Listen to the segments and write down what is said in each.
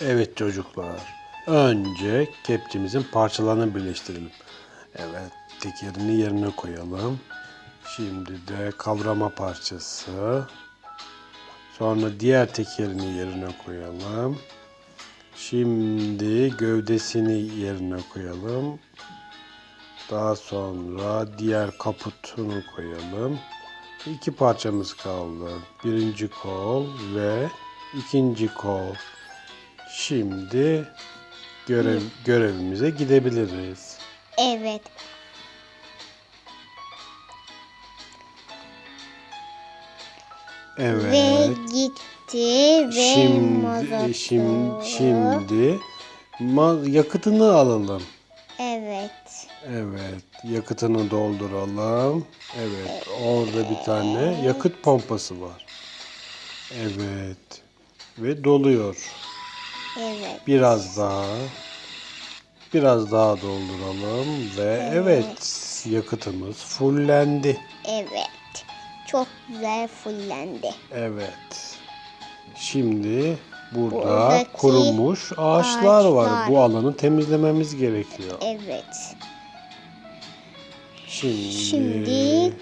Evet çocuklar. Önce kepçemizin parçalarını birleştirelim. Evet, tekerini yerine koyalım. Şimdi de kavrama parçası. Sonra diğer tekerini yerine koyalım. Şimdi gövdesini yerine koyalım. Daha sonra diğer kaputunu koyalım. İki parçamız kaldı. Birinci kol ve ikinci kol. Şimdi görev, görevimize gidebiliriz. Evet. Ve Evet. gitti ve Şimdi mazotu. şimdi şimdi ma- yakıtını alalım. Evet. Evet, yakıtını dolduralım. Evet, orada bir tane yakıt pompası var. Evet. Ve doluyor. Evet. Biraz daha. Biraz daha dolduralım ve evet, yakıtımız fullendi. Evet. Çok güzel fullendi. Evet. Şimdi burada Buradaki kurumuş ağaçlar, var. ağaçlar. Bu alanı temizlememiz gerekiyor. Evet. Şimdi, Şimdi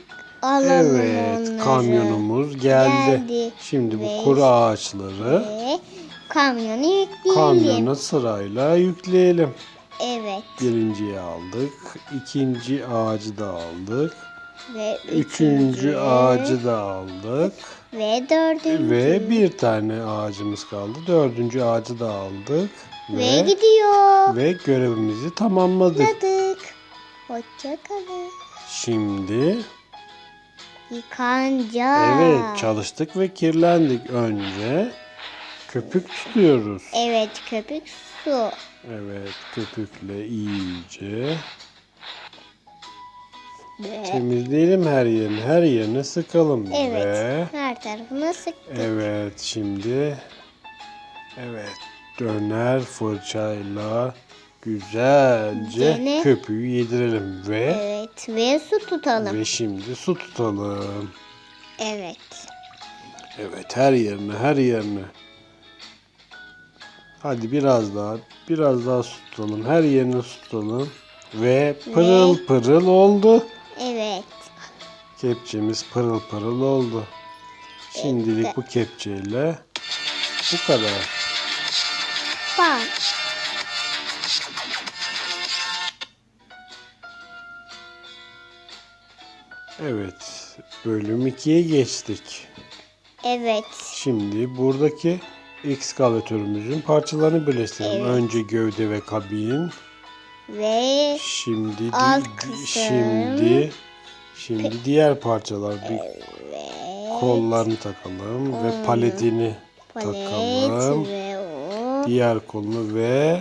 alalım evet onları. kamyonumuz geldi. Geldi. Şimdi bu Ve- kuru ağaçları Ve kamyonu yükleyelim. kamyona sırayla yükleyelim. Evet. Birinciyi aldık, ikinci ağacı da aldık, Ve üçüncü ağacı da aldık Ve dördüncü. ve bir tane ağacımız kaldı. Dördüncü ağacı da aldık Ve ve gidiyor. ve görevimizi tamamladık. Tıkladık. Hoşçakalın. Şimdi Yıkanacağız. evet çalıştık ve kirlendik. Önce köpük tutuyoruz. Evet köpük su. Evet köpükle iyice Ve temizleyelim her yerini. Her yerini sıkalım evet ve her tarafına sıktık. evet şimdi evet döner fırçayla güzelce Gene- köpüğü yedirelim ve Evet ve su tutalım. ve şimdi su tutalım. Evet. Evet her yerine her yerine. Hadi biraz daha biraz daha su tutalım. Her yerine su tutalım. Ve pırıl pırıl oldu. Evet. Kepçemiz pırıl pırıl oldu. Şimdilik bu kepçeyle bu kadar. Bak. Evet bölüm 2'ye geçtik. Evet. Şimdi buradaki ekskavatörümüzün parçalarını birleştirelim. Evet. Önce gövde ve kabin. Ve Şimdi di- Alt kısım. şimdi şimdi diğer parçalar bir ve kollarını takalım ve Kolunu. paletini palet takalım. ve o. Diğer kolunu ve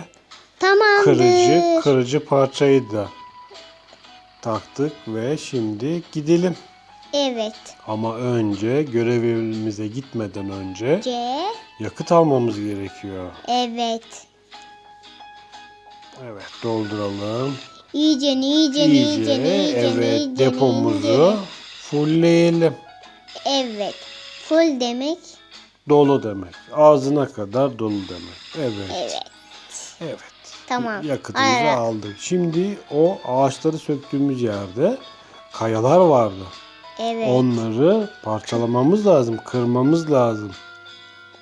Tamamdır. kırıcı kırıcı parçayı da taktık ve şimdi gidelim. Evet. Ama önce görevimize gitmeden önce C. yakıt almamız gerekiyor. Evet. Evet dolduralım. İyice, iyice, İyice iyice, iyice, evet iyice, depomuzu iyice. fullleyelim. Evet. Full demek. Dolu demek. Ağzına kadar dolu demek. Evet. Evet. Evet. Tamam. Yakıtımızı Ara- aldık. Şimdi o ağaçları söktüğümüz yerde kayalar vardı. Evet. Onları parçalamamız lazım, kırmamız lazım.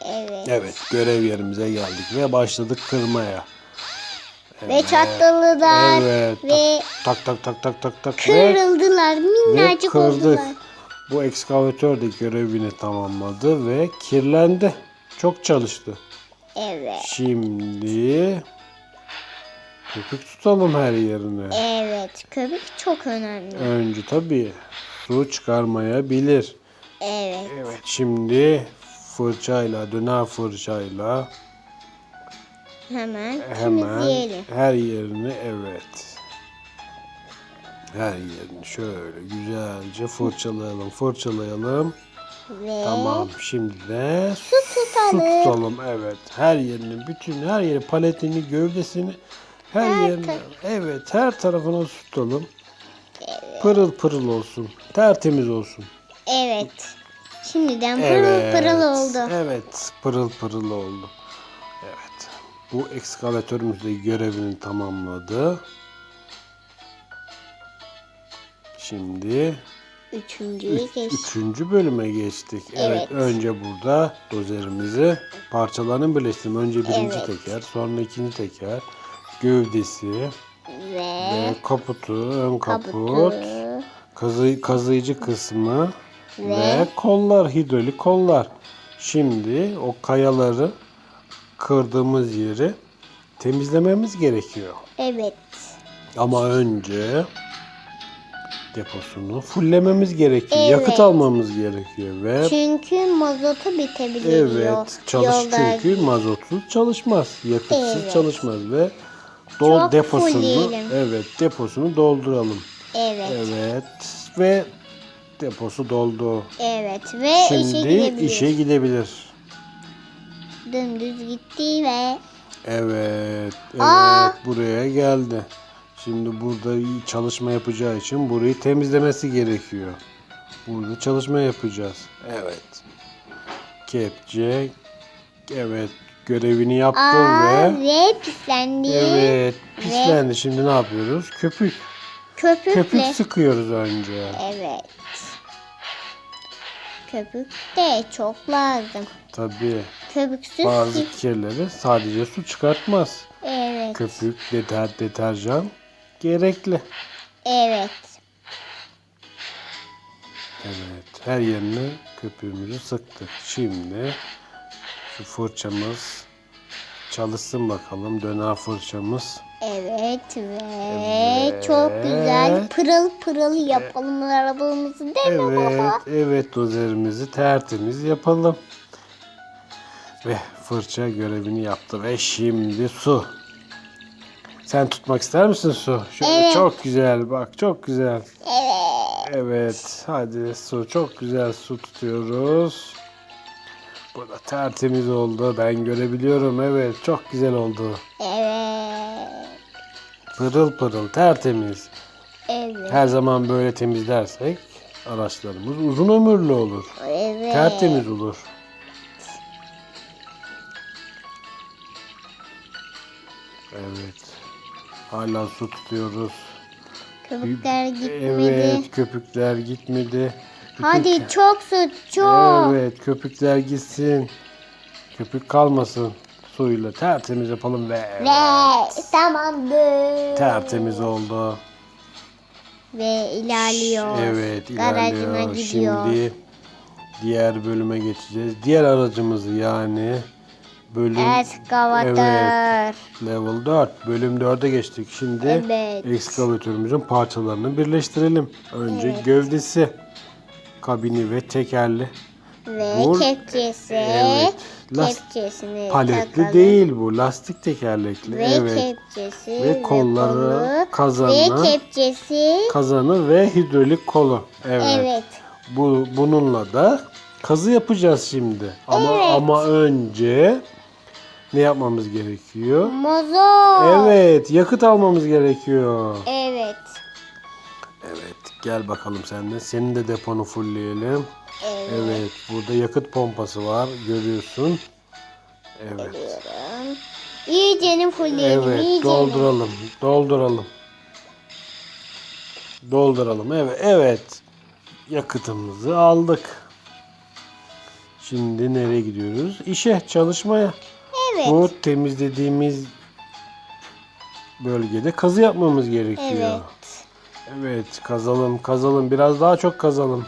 Evet. Evet, görev yerimize geldik ve başladık kırmaya. Ve çatladılar. Evet. Ve Tak tak tak tak tak tak ve, kırıldılar. ve Minnacık kırdık. oldular. Bu ekskavatör de görevini tamamladı ve kirlendi. Çok çalıştı. Evet. Şimdi köpük tutalım her yerine. Evet. Köpük çok önemli. Önce tabii su çıkarmayabilir. Evet. Evet şimdi fırçayla döner fırçayla Hemen, hemen temizleyelim. her yerini evet. Her yerini şöyle güzelce fırçalayalım fırçalayalım. Ve Tamam şimdi de su tutalım. su tutalım evet. Her yerini bütün her yeri paletini gövdesini her, Her yerini evet her tarafına su tutalım. Pırıl pırıl olsun. Tertemiz olsun. Evet. Şimdiden pırıl pırıl oldu. Evet, pırıl pırıl oldu. Evet. Bu ekskavatörümüz de görevini tamamladı. Şimdi Üçüncüyü üç- üçüncü bölüme geçtik. Evet. Evet. önce burada dozerimizi parçalarını birleştirdim. Önce birinci Evet. teker, sonra ikinci teker, gövdesi Ve ve kaputu, ön kaput, kaputu. kazı, kazıyıcı kısmı ve, Ve kollar, hidrolik kollar. Şimdi o kayaları kırdığımız yeri temizlememiz gerekiyor. Evet. Ama önce deposunu fullememiz gerekiyor. Evet. Yakıt almamız gerekiyor ve Çünkü mazotu bitebiliyor. evet çalış Yolda- çünkü mazotsuz çalışmaz. Yakıtsız Evet. çalışmaz ve dol Çok deposunu fullleyelim. evet deposunu dolduralım. Evet. Evet ve deposu doldu. Evet. Ve işe Şimdi gidebilir. işe gidebilir. Dümdüz gitti ve Evet, evet Aa! buraya geldi. Şimdi burada çalışma yapacağı için burayı temizlemesi gerekiyor. Burada çalışma yapacağız. Evet. Kepçe, evet görevini yaptı Aa, ve ve pislendi. evet pislendi. Şimdi ne yapıyoruz? Köpük. Köpükle. Köpük sıkıyoruz önce. Evet. Köpük de çok lazım. Tabii Köpüksüz bazı ki- kirleri sadece su çıkartmaz. Evet. Köpük, deter, deterjan gerekli. Evet. Evet, her yerine köpüğümüzü sıktık. Şimdi şu fırçamız çalışsın bakalım. Döner fırçamız. Evet ve Evet. çok güzel pırıl pırıl yapalım arabamızı değil mi Evet, baba? evet dozerimizi tertemiz yapalım. Ve fırça görevini yaptı ve şimdi su. Sen tutmak ister misin su? Şöyle Evet. çok güzel bak çok güzel. Evet. Evet hadi su çok güzel su tutuyoruz. Bu da tertemiz oldu. Ben görebiliyorum. Evet çok güzel oldu. Evet. Pırıl pırıl tertemiz. Evet. Her zaman böyle temizlersek araçlarımız uzun ömürlü olur. Evet. Tertemiz olur. Evet. Hala su tutuyoruz. Köpükler gitmedi. Evet köpükler gitmedi. Hadi çok su çok. Evet köpükler gitsin. Köpük kalmasın. Suyla tertemiz yapalım ve Ve tamamdır. tertemiz oldu. Ve ilerliyor. Evet Garajına ilerliyor. gidiyor. Şimdi diğer bölüme geçeceğiz. Diğer aracımızı yani bölüm Eskavatör. level 4 bölüm 4'e geçtik. Şimdi Evet. ekskavatörümüzün parçalarını birleştirelim. Önce Evet. gövdesi, kabini ve tekerli. Ve Bu- kepçesi. Evet. Last- Kepçesini Paletli takalım. değil bu. Lastik tekerlekli. Ve evet. kepçesi. Ve kolları, kolu, kazanı. Ve kepçesi. Kazanı ve hidrolik kolu. Evet. Evet. Bu bununla da kazı yapacağız şimdi. Ama Evet. ama önce ne yapmamız gerekiyor? Mozo. Evet, yakıt almamız gerekiyor. Evet. Evet, gel bakalım sen de. Senin de deponu fullleyelim. Evet. Evet, burada yakıt pompası var, görüyorsun. Evet. Diyorum. İyice'nin fullleyelim. Evet, iyice'nin. dolduralım. Dolduralım. Dolduralım. Evet, evet. Yakıtımızı aldık. Şimdi nereye gidiyoruz? İşe, çalışmaya. Evet. Bu temizlediğimiz bölgede kazı yapmamız gerekiyor. Evet. Evet, kazalım, kazalım. Biraz daha çok kazalım.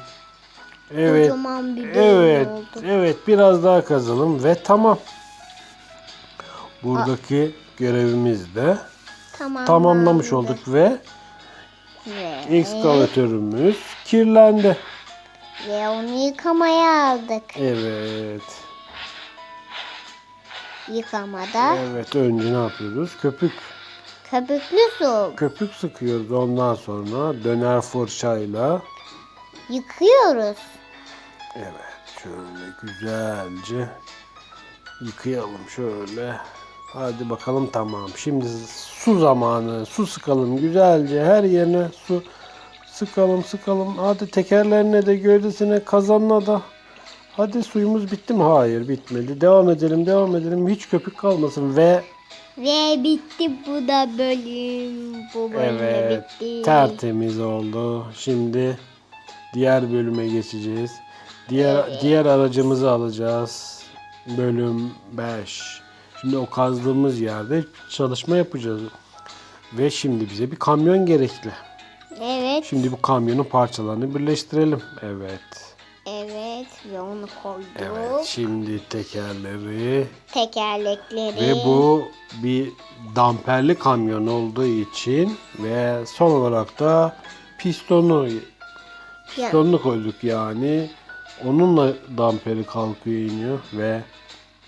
Evet. Kocaman bir Evet, oldu. evet biraz daha kazalım ve tamam. Buradaki görevimiz de Tamam. tamamlamış olduk ve Ve, ekskavatörümüz kirlendi. ve onu yıkamaya aldık. Evet. Yıkamada Evet önce ne yapıyoruz? Köpük. Köpüklü su Köpük sıkıyoruz. Ondan sonra döner fırçayla yıkıyoruz. evet şöyle güzelce yıkayalım şöyle. Hadi bakalım tamam. Şimdi su zamanı. Su sıkalım güzelce her yerine su sıkalım sıkalım. Hadi tekerlerine de gövdesine kazanına da. Hadi suyumuz bitti mi? Hayır bitmedi. Devam edelim devam edelim. Hiç köpük kalmasın ve Ve bitti bu da bölüm. Bu bölüm Evet. bitti. Tertemiz oldu. Şimdi diğer bölüme geçeceğiz. Diğer diğer aracımızı alacağız. Bölüm 5. Şimdi o kazdığımız yerde çalışma yapacağız. Ve şimdi bize bir kamyon gerekli. Evet. Şimdi bu kamyonun parçalarını birleştirelim. Evet. Evet ve onu koyduk. Evet. Şimdi tekerleri Tekerlekleri. ve bu bir damperli kamyon olduğu için ve son olarak da pistonu pistonunu koyduk yani. Onunla damperi kalkıyor iniyor ve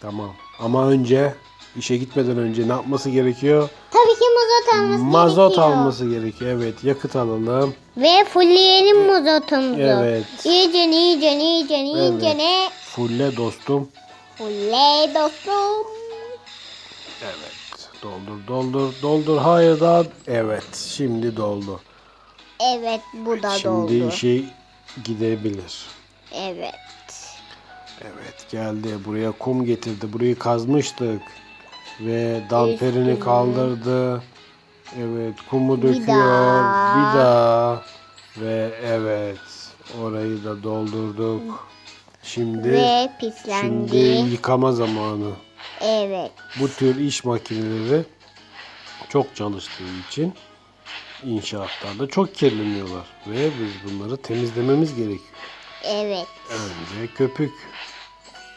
tamam. Ama önce işe gitmeden önce ne yapması gerekiyor? Tabii ki mazot alması Mazot gerekiyor. alması gerekiyor. Evet, yakıt alalım. Ve fullleyelim mazotumuzu. Evet. İyice iyice iyice iyice ne? Fulle dostum. Fulle dostum. Evet. Doldur, doldur, doldur. Hayır daha. Evet, şimdi doldu. Evet bu da Şimdi doldu. işe gidebilir. Evet. Evet geldi. Buraya kum getirdi. Burayı kazmıştık. Ve damperini kaldırdı. Evet kumu döküyor. daha. Bir daha. Ve evet orayı da doldurduk. Şimdi Ve pislendi. şimdi yıkama zamanı. Evet. Bu tür iş makineleri çok çalıştığı için inşaatlarda çok kirleniyorlar ve biz bunları temizlememiz gerekiyor. Evet. Önce köpük.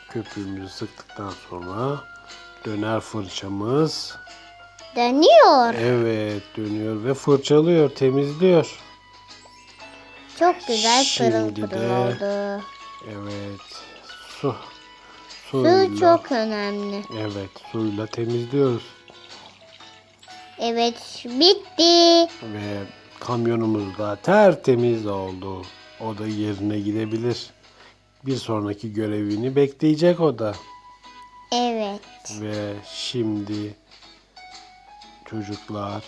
Köpüğümüzü sıktıktan sonra döner fırçamız. Dönüyor. Evet dönüyor ve fırçalıyor, temizliyor. Çok güzel Şimdi pırıl pırıl de oldu. Evet. Su. Suyla, Su çok önemli. Evet suyla temizliyoruz. Evet bitti. Ve kamyonumuz da tertemiz oldu. O da yerine gidebilir. Bir sonraki görevini bekleyecek o da. Evet. Ve şimdi çocuklar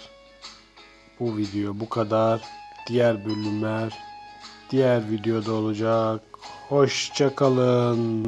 bu video bu kadar. Diğer bölümler diğer videoda olacak. Hoşça kalın.